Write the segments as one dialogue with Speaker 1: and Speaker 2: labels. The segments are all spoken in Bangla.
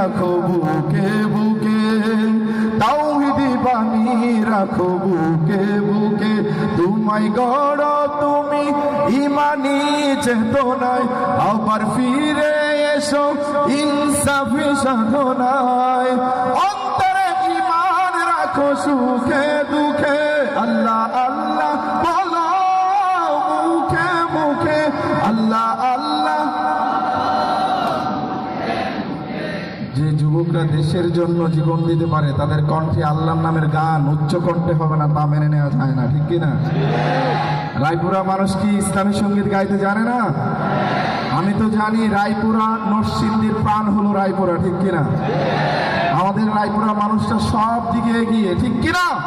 Speaker 1: রাখো বুকে বুকে, তাওহিদি বাণী রাখো বুকে বুকে। তোমায় গড় তুমি ইমানি চেতনায়, আবার ফিরে এসো ইনসাফি সাধনায়। অন্তরে ইমান রাখো সুখে দুঃখে, আল্লাহ আল্লাহ যুবকরা দেশের জন্য জীবন দিতে পারে, তাদের কণ্ঠে আল্লাহর নামের গান উচ্চ কণ্ঠে হবে না, তা মেনে নেওয়া যায় না, ঠিক কিনা? রায়পুরা মানুষ কি ইসলামী সংগীত গাইতে জানে না? আমি তো জানি রায়পুরা নরসিংদীর প্রাণ হলো রায়পুরা, ঠিক কিনা? আমাদের রায়পুরা মানুষটা সব দিকে এগিয়ে, ঠিক কিনা?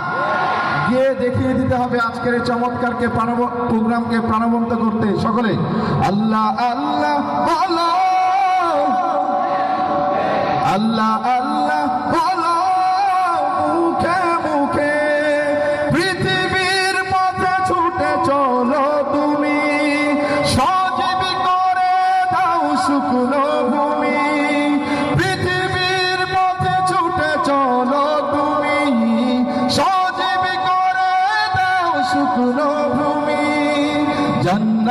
Speaker 1: গিয়ে দেখিয়ে দিতে হবে আজকের এই চমৎকারকে প্রাণব- প্রোগ্রামকে প্রাণবন্ত করতে সকলে। আল্লাহ আল্লাহ। আল্লাহ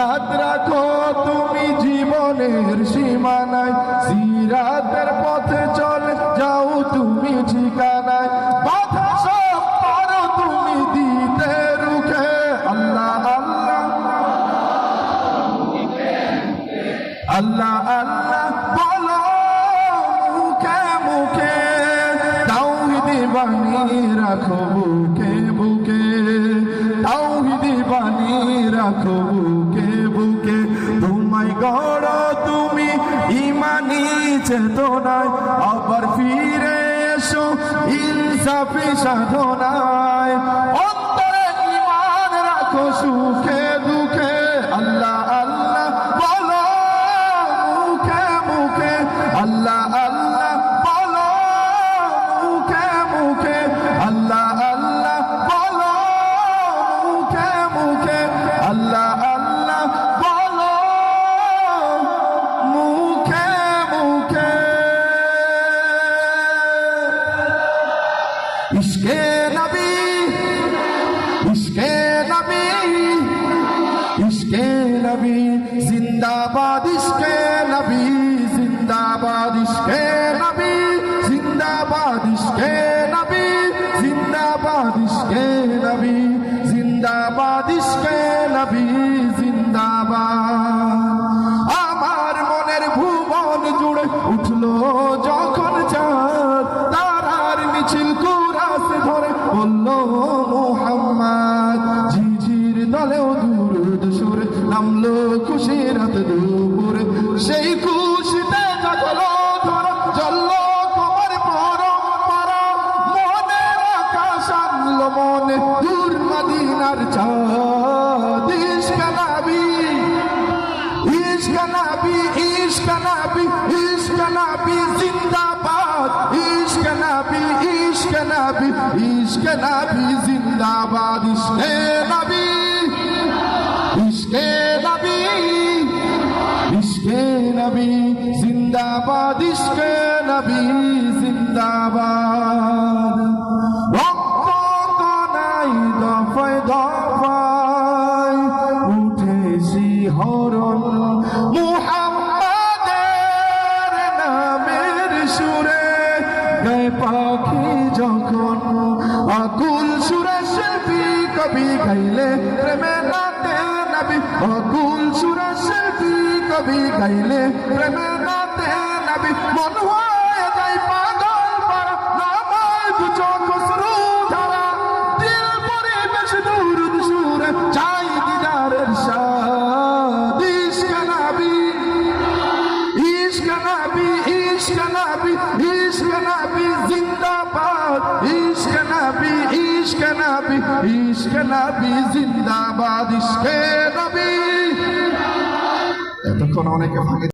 Speaker 1: জান্নাত রাখো তুমি জীবনের সীমানায় সিরাতের পথে চল, যাও তুমি ঠিকানায়। আল্লাহ আল্লাহ। বলো মুখে মুখে। রাখো বুকে বুকে। তাওহিদি বাণী রাখো বুকে গড় তুমি ইমানি চেতনায় আবার ফিরে এসো ইনসাফি সাধনায়। অন্তরে ইমান রাখো সুখে নবী, জিন্দাবাদ ইশকে নবী, জিন্দাবাদ ইশকে নবী, জিন্দাবাদ ইশকে নবী, জিন্দাবাদ ইশকে নবী, জিন্দাবাদ ইশকে নবী, জিন্দাবাদ। আমার মনের ভুবন জুড়ে উঠল যখন চাঁদ, তারার মিছিল কুরাস ধরে বলল, মোহাম্মদ ঝিঝির দলেও সেই খুশিতে জাগলো ধরা চলল কমর পরম্পরা। মনে আকাশ আনলো মনে, দূর মদিনার চাঁদ। ইশক নবী ইশক নবী ইশক নবী ইশক নবী, জিন্দাবাদ। ইশক নবী ইশক নবী ইশক নবী, জিন্দাবাদ। ইশকে নবী, জিন্দাবাদ, ইশকে নবী, জিন্দাবাদ। রক্ত কনাই দফায় দফায় উঠেছি হরণ মুহাম্মাদের নামের সুরে। গায়ে পাখি যখন আকুল সুরে শিল্পী কবি গাইলে প্রেমে নাতে নবী, আকুল সুরে শিল্পী কবি গাইলে, প্রেমে নাতে নবী, মন হয়ে যায় পাগল পারা। নামায় দু চোখ শ্রু ধারা, দিল পরিবেশ দুরুদ সুরে চাই দিদারের সাদ ইশক নবী ইশক নবী ইশক নবী ইশক নবী, জিন্দাবাদ। ইশক নবী ইশক নবী ইশক নবী, জিন্দাবাদ। ইশকে নবী। এতক্ষণ অনেকে ফাঁকে